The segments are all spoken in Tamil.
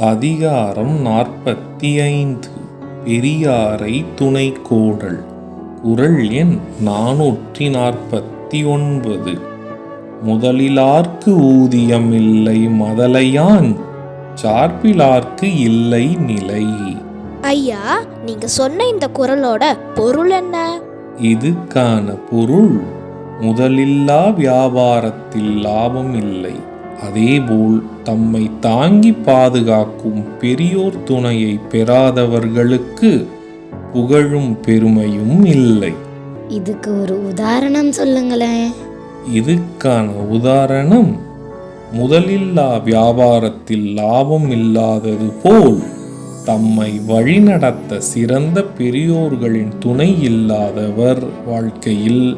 அதிகாரம் நாற்பத்தி ஐந்து பெரியாரை துணை கோடல் குரல் எண் நானூற்றி நாற்பத்தி ஒன்பது முதலிலார்க்கு ஊதியம் இல்லை மதலையான் சார்பிலார்க்கு இல்லை நிலை. ஐயா நீங்க சொன்ன இந்த குரலோட பொருள் என்ன? இதுக்கான பொருள் முதலில்லா வியாபாரத்தில் லாபம் இல்லை அதேபோல் தம்மை தாங்கி பாதுகாக்கும் பெரியோர் துணையை பெறாதவர்களுக்கு புகழும் பெருமையும் இல்லை. இதுக்கு ஒரு உதாரணம் சொல்லுங்களேன். இதுக்கான உதாரணம் முதலில்லா வியாபாரத்தில் லாபம் இல்லாதது போல் தம்மை வழிநடத்த சிறந்த பெரியோர்களின் துணை இல்லாதவர் வாழ்க்கையில்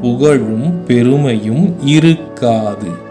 புகழும் பெருமையும் இருக்காது.